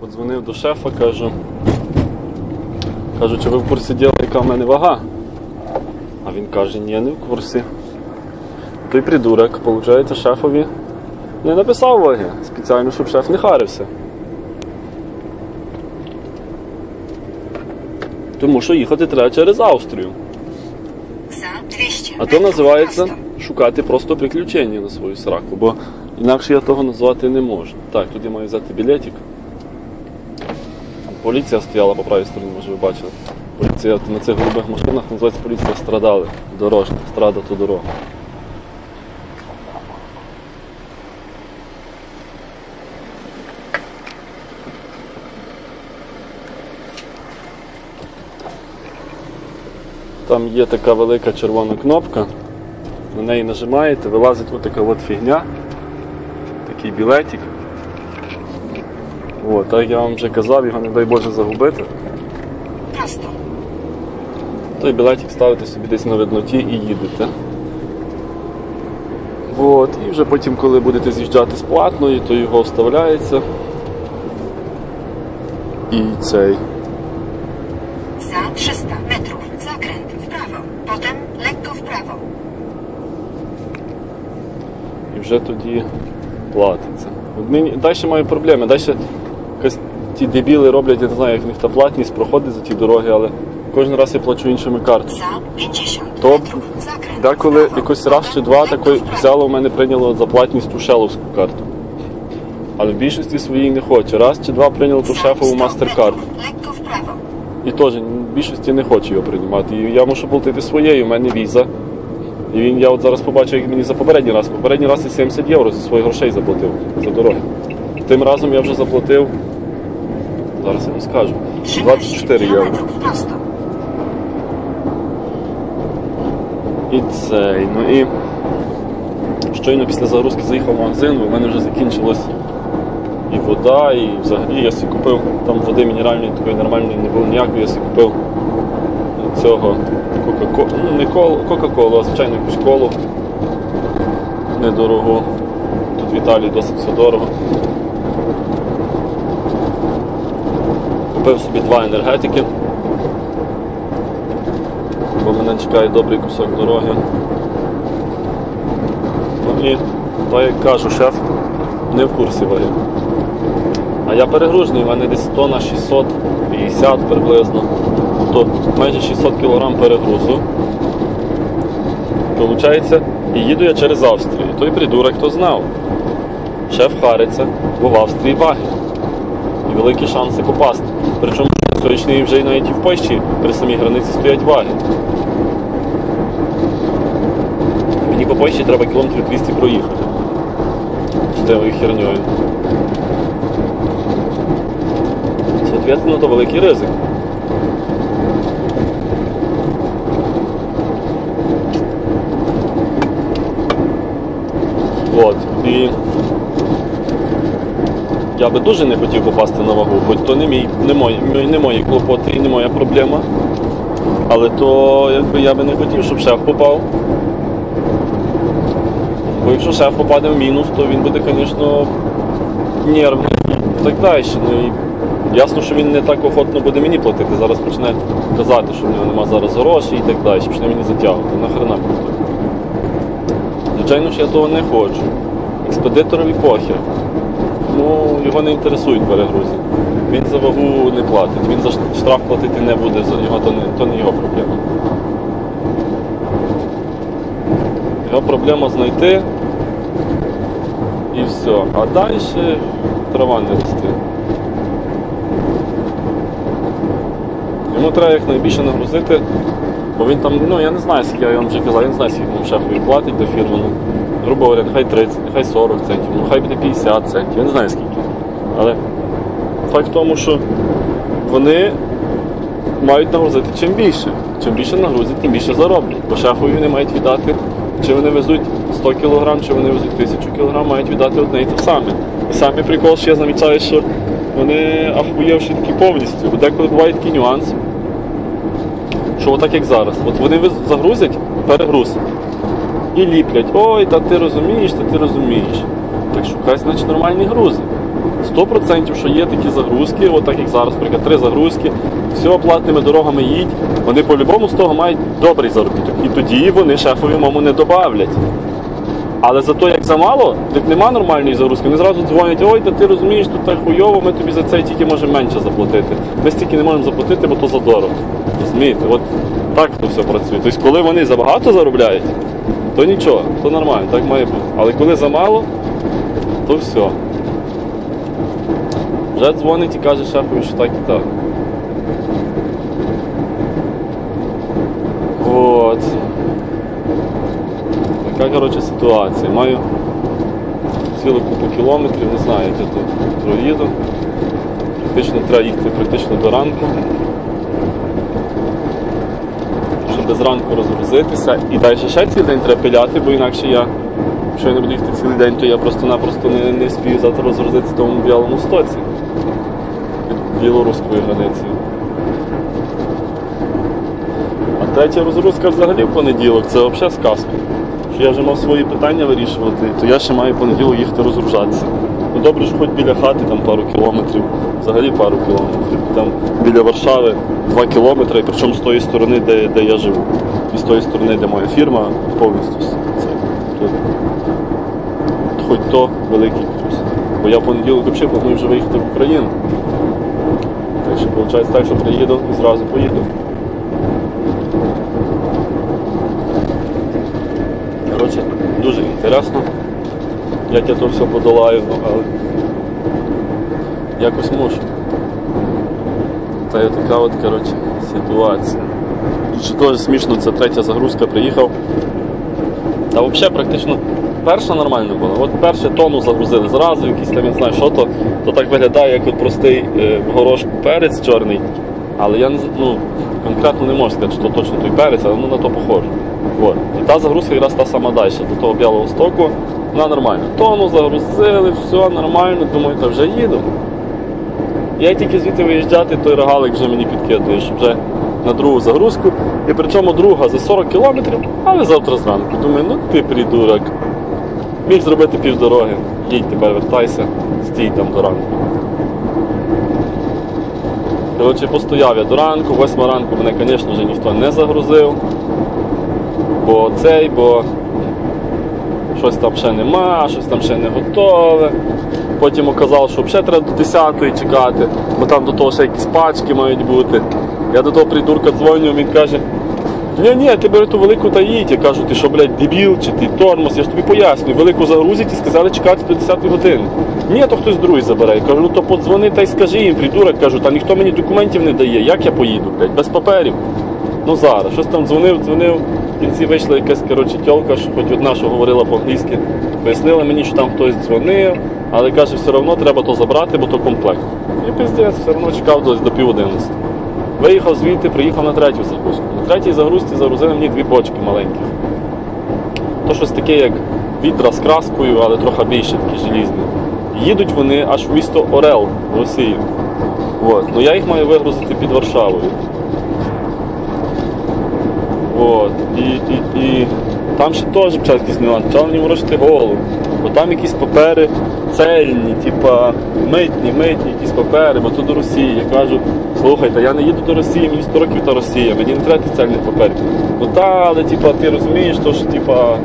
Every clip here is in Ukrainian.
Подзвонив до шефа, кажу. Кажу, чи ви в курсі діла, яка в мене вага? А він каже, ні, не в курсі. Той придурок, виходить, шефові не написав ваги, спеціально, щоб шеф не харився. Тому що їхати треба через Австрію. А то називається шукати просто приключення на свою сраку, бо інакше я того назвати не можу. Так, тут я маю взяти білетик. Поліція стояла по правій стороні, може ви бачили. Поліція на цих голубих машинах називається поліція страдали. Дорожня, страда то дорога. Там є така велика червона кнопка, на неї нажимаєте, вилазить ось така от фігня, такий білетик. От, так я вам вже казав, його не дай Боже загубити. Prosto. Той білетик ставите собі десь на видноті і їдете. От, і вже потім, коли будете з'їжджати з платної, то його вставляється. І цей. Za 300 metrów zakręt w prawo. Potem lekko w і вже тоді платиться. Далі маю проблеми. Далі якось ті дебіли роблять, я не знаю, як в них та платність проходить за ті дороги, але кожен раз я плачу іншими картами. Za 50 То деколи якось раз чи два такої взяло в мене прийняло за платність ту шеловську карту. Але в більшості своїй не хоче. Раз чи два прийняло ту шефову мастер-карт. metrów Lekko w prawo. І теж в більшості не хоче його приймати. І я мушу платити своєю, у мене віза. І він, я от зараз побачив, як мені за попередній раз. Попередній раз я 70 євро зі своїх грошей заплатив за дороги. Тим разом я вже заплатив. Зараз я вам скажу. 24 євро. І цей. Ну і щойно після загрузки заїхав в магазин, бо в мене вже закінчилось і вода, і взагалі я собі купив там води мінеральної, такої нормальної не було ніякої, я собі купив цього Кока-Колу, ну не колу, Кока-Колу, а звичайно якусь колу недорогу. Тут в Італії досить все дорого. Купив собі два енергетики бо мене чекає добрий кусок дороги. Ну і то як кажу, шеф не в курсі ваги. А я перегружений, в мене десь тонна 650 приблизно. Тобто майже 600 кг перегрузу. Получається, і їду я через Австрію. Той придурок, хто знав. Шеф хариться, бо в Австрії ваги. І великі шанси попасти. Причому сьогодні вже навіть і в Польщі при самій границі стоять ваги. Мені по Польщі треба кілометрів 200 проїхати. З тією херньою. Соответственно, то великий ризик. От. І я би дуже не хотів попасти на вагу, хоч то не мій, не мої, не мої клопоти і не моя проблема. Але то якби я би не хотів, щоб шеф попав. Бо якщо шеф попаде в мінус, то він буде, звісно, нервний і так далі. Ну, і ясно, що він не так охотно буде мені платити. Зараз почне казати, що в нього нема зараз грошей і так далі, почне мені затягувати. Нахрена платити. Звичайно ж, я того не хочу. Експедиторові похер. Ну, його не інтересують перегрузи. Він за вагу не платить, він за штраф платити не буде, його то не, то не його проблема. Його проблема знайти і все. А далі трава не росте. Йому треба якнайбільше нагрузити, бо він там, ну я не знаю, скільки я вам вже казав, я не знаю, скільки йому шефові платить до фірми. Грубо говоря, нехай 30, нехай 40 центів, ну хай буде 50 центів, я не знаю скільки. Але факт в тому, що вони мають нагрузити чим більше. Чим більше нагрузять, тим більше зароблять. Бо шефові вони мають віддати, чи вони везуть 100 кг, чи вони везуть 1000 кг, мають віддати одне і те саме. І саме прикол, що я замічаю, що вони ахуєвші такі повністю. Бо деколи буває такий нюанс, що отак як зараз. От вони загрузять перегруз і ліплять. Ой, та ти розумієш, та ти розумієш. Так шукай, значить, нормальні грузи. 100% що є такі загрузки, от як зараз, наприклад, три загрузки, все платними дорогами їдь, вони по-любому з того мають добрий заробіток. І тоді вони шефові мому не добавлять. Але зато як замало, як нема нормальної загрузки, вони зразу дзвонять, ой, та ти розумієш, тут так хуйово, ми тобі за це тільки можемо менше заплатити. Ми стільки не можемо заплатити, бо то задорого. Розумієте? От так то все працює. Тобто, коли вони забагато заробляють, то нічого, то нормально, так має бути. Але коли замало, то все. Вже дзвонить і каже шефові, що так і так. От. Така, коротше, ситуація. Маю цілу купу кілометрів, не знаю, як я тут проїду. Практично треба їхати практично до ранку. Щоб без ранку розгрузитися. І далі ще цілий день треба пиляти, бо інакше я, якщо я не буду їхати цілий день, то я просто-напросто не, не спію завтра розгрузитися в тому білому стоці під білоруською границею. А третя розгрузка взагалі в понеділок, це взагалі сказка. Що я вже мав свої питання вирішувати, то я ще маю в понеділок їхати розгружатися. Ну добре, що хоч біля хати там пару кілометрів, взагалі пару кілометрів. Там біля Варшави 2 кілометри, причому з тої сторони, де, де я живу. І з тої сторони, де моя фірма, повністю це. Тут. Хоч то великий плюс. Бо я понеділок взагалі планую вже виїхати в Україну. Так що виходить так, що приїду і зразу поїду. Коротше, дуже інтересно, я то все подолаю, але якось мушу. Та є така от коротше, ситуація. І ще смішно, це третя загрузка приїхав. Та взагалі практично перша нормально була. От перше тонну загрузили зразу, якийсь там, я не знаю, що то, то так виглядає, як от простий е, горошку перець чорний. Але я ну, конкретно не можу сказати, що то точно той перець, але ну, на то похоже. От. І та загрузка якраз та сама далі, до того білого стоку, вона нормальна. Тонну загрузили, все нормально, думаю, та вже їду. Я тільки звідти виїжджати, той рогалик вже мені підкидує, що вже на другу загрузку. І причому друга за 40 кілометрів, але завтра зранку. Думаю, ну ти придурок. Міг зробити півдороги. Їдь тепер вертайся, стій там до ранку. Коротше, постояв я до ранку, восьма ранку мене, звісно вже ніхто не загрузив. Бо цей, бо щось там ще нема, щось там ще не готове. Потім оказалось, що взагалі треба до 10-ї чекати, бо там до того ще якісь пачки мають бути. Я до того придурка дзвоню, він каже, ні, ні, ти бери ту велику та їдь. Я кажу, ти що, блядь, дебіл, чи ти тормоз, я ж тобі пояснюю, велику загрузять і сказали чекати до 10 години. Ні, то хтось другий забере. Я кажу, ну то подзвони та й скажи їм, придурок, кажу, та ніхто мені документів не дає. Як я поїду, блядь, без паперів. Ну зараз, щось там дзвонив, дзвонив. В кінці вийшла якась коротше тьолка, що хоч одна, що говорила по-англійськи, пояснила мені, що там хтось дзвонив, але каже, все одно треба то забрати, бо то комплект. І пиздець, все одно чекав десь до пів одинадцяти. Виїхав звідти, приїхав на третю загрузку. На третій загрузці загрузили мені дві бочки маленькі. То щось таке, як відра з краскою, але трохи більше такі желізні. Їдуть вони аж в місто Орел в Росію. От. Ну я їх маю вигрузити під Варшавою. От. І, і, і там ще теж якийсь нюанс, почав мені морочити голову. Бо там якісь папери цельні, типа митні, митні якісь папери, бо то до Росії. Я кажу, слухайте, я не їду до Росії, мені 100 років та Росія, мені не треба цельних паперів. Ну та, але типа, ти розумієш, то що типа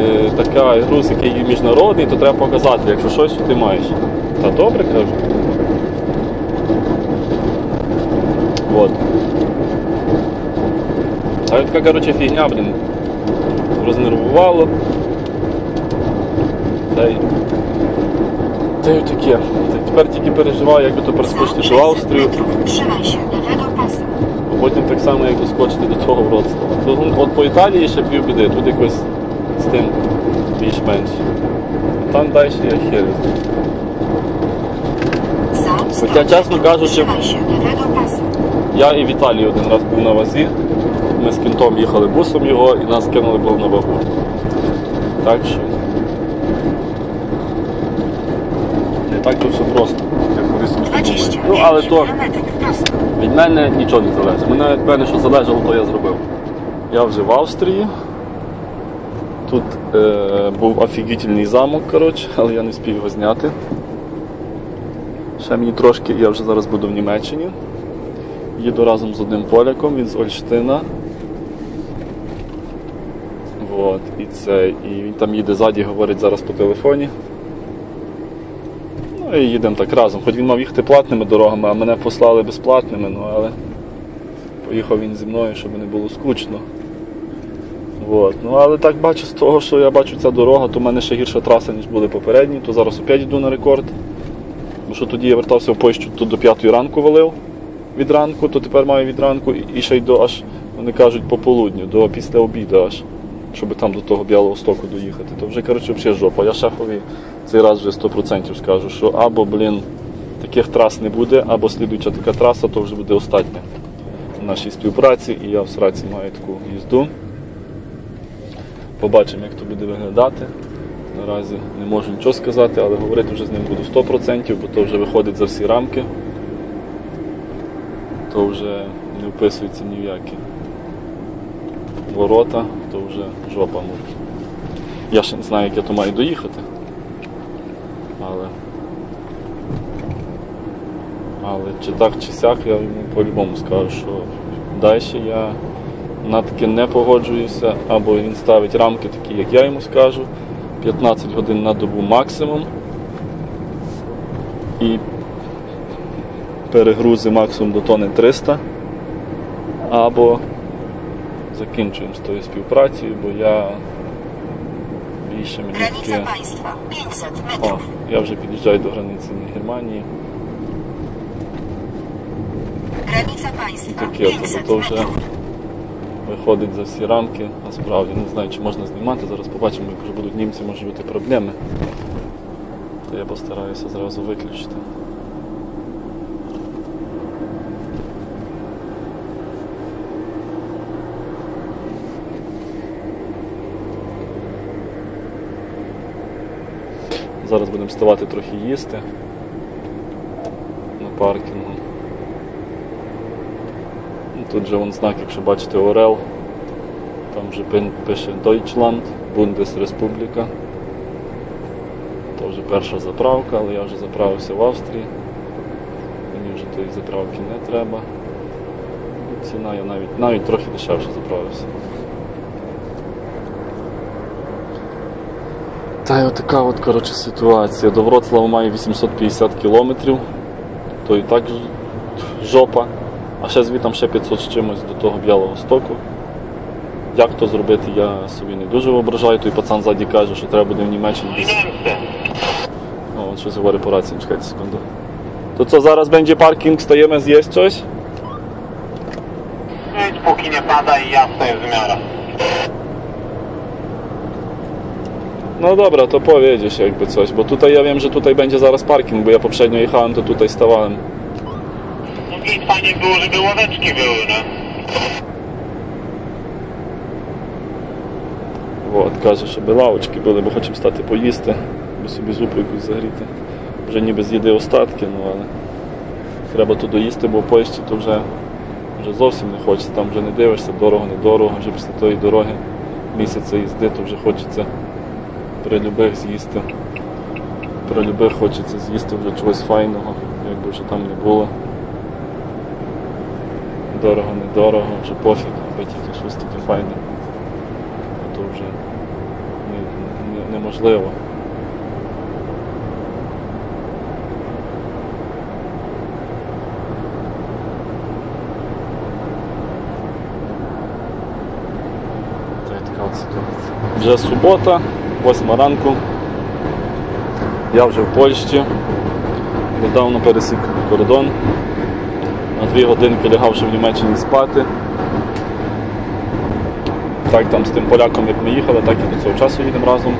е, така груз, який міжнародний, то треба показати, якщо щось, ти маєш. Та добре кажу. От. А така, коротше, фігня, блін, рознервувало. Та й. Та й таке. Тепер тільки переживаю, як би то перескочити 600 в Австрію, metrów trzymaj się lewego pasa. а потім так само, як доскочити до того Вроцлава. Тут, ну, От по Італії ще пів біди, тут якось з тим більш-менш. Там далі я хер. знаю. Za 100 Хоча, чесно кажучи. Я і в Італії один раз був на вазі. Ми з кінтом їхали бусом його і нас кинули було на вагу. Так що. Не так то все просто, як вони собі 25 думають. Ну, але то від мене нічого не залежить. Мене від мене, що залежало, то я зробив. Я вже в Австрії. Тут е, був офігітельний замок, коротше, але я не встиг його зняти. Ще мені трошки, я вже зараз буду в Німеччині. Їду разом з одним поляком, він з Ольштина. Вот, і це, і він там їде ззаді, говорить зараз по телефоні. Ну і їдемо так разом. Хоч він мав їхати платними дорогами, а мене послали безплатними, ну але поїхав він зі мною, щоб не було скучно. Вот. Ну, але так бачу з того, що я бачу ця дорога, то в мене ще гірша траса, ніж були попередні, то зараз опять йду на рекорд. Бо що тоді я вертався в Польщу, то до 5 ранку валив від ранку, то тепер маю від ранку і- ще й до аж, вони кажуть, по полудню, до після обіду аж, щоб там до того Білого Стоку доїхати. То вже, коротше, взагалі жопа. Я шефові цей раз вже 100% скажу, що або, блін, таких трас не буде, або слідуюча така траса, то вже буде остання в нашій співпраці, і я в сраці маю таку їзду. Побачимо, як то буде виглядати. Наразі не можу нічого сказати, але говорити вже з ним буду 100%, бо то вже виходить за всі рамки. То вже не вписується ні в які ворота, то вже жопа. Я ще не знаю, як я то маю доїхати. Але, але чи так, чи сяк, я йому по-любому скажу, що далі я на таке не погоджуюся, або він ставить рамки такі, як я йому скажу. 15 годин на добу максимум. І перегрузи максимум до тони 300. Або закінчуємо з тою співпрацею, бо я більше мені таке. О, я вже під'їжджаю до границі Германії. Granica państwa Таке, то, 500 то вже виходить за всі рамки. Насправді не знаю, чи можна знімати. Зараз побачимо, як вже будуть німці, може бути проблеми. То я постараюся зразу виключити. Зараз будемо вставати трохи їсти на паркінгу. Тут же вон знак, якщо бачите Орел, там вже пише Deutschland, Bundesrepublika. То вже перша заправка, але я вже заправився в Австрії. Мені вже тої заправки не треба. Ціна я навіть, навіть трохи дешевше заправився. Та й отака от, коротше, ситуація. До Вроцлава має 850 кілометрів, то і так жопа. А ще звітом ще 500 з чимось до того Білого Стоку. Як то зробити, я собі не дуже виображаю. Той пацан ззаді каже, що треба буде в Німеччині десь. О, от щось говорить по рації, чекайте секунду. То będzie parking, stajemy zjeść coś? Jedź, póki nie pada i jasno jest w miarę. No dobra, to powiedziesz jakby coś, bo tutaj ja wiem, że tutaj będzie zaraz parking, bo ja poprzednio jechałem, to tutaj stawałem. No i fajnie było, żeby ławeczki były, no. От, каже, щоб лавочки були, бо хочемо стати поїсти, бо собі зупу якусь загріти. Вже ніби з'їди остатки, ну але треба то доїсти, бо в Польщі то вже, вже зовсім не хочеться, там вже не дивишся, дорого, не дорого, вже після тої дороги місяця їзди, то вже хочеться при любих з'їсти. При любих хочеться з'їсти вже чогось файного, якби вже там не було. Дорого, недорого, вже пофіг, аби тільки щось таке файне то вже не- не- неможливо. Вже субота, 8 ранку. Я вже в Польщі. Недавно пересік кордон. На дві годинки лягавши в Німеччині спати. Так там з тим поляком, як ми їхали, так і до цього часу їдемо разом.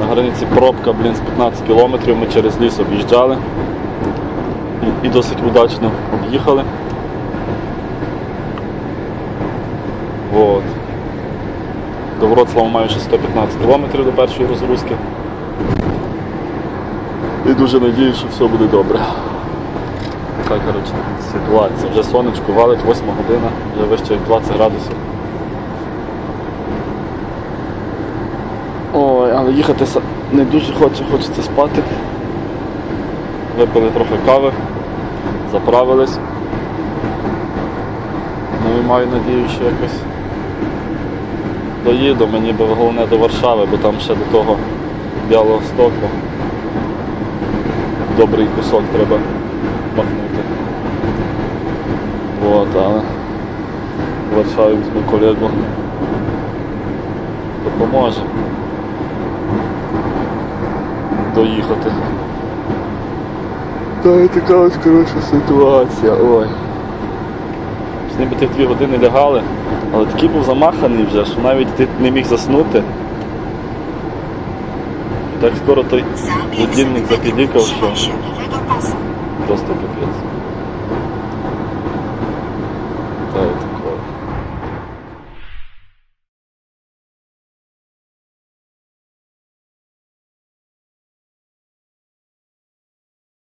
На границі пробка, блін, з 15 кілометрів ми через ліс об'їжджали і, досить удачно об'їхали. От. До Вроцлава маю ще 115 кілометрів до першої розгрузки. І дуже надію, що все буде добре. Така коротше, ситуація. Вже сонечко валить, 8 година, вже вище як 20 градусів. Ой, але їхати не дуже хоче, хочеться спати. випили трохи кави, заправились. Ну і маю надію, що якось доїду, мені би головне до Варшави, бо там ще до того Білого Стоку. Добрий кусок треба махнути. Вот, але в Варшаві візьму колегу. Допоможе доїхати. Та і така ось коротша ситуація. Ой. Ними ти в дві години лягали, але такий був замаханий вже, що навіть ти не міг заснути. Так скоро той Za 500 будильник запілікав, що просто капець.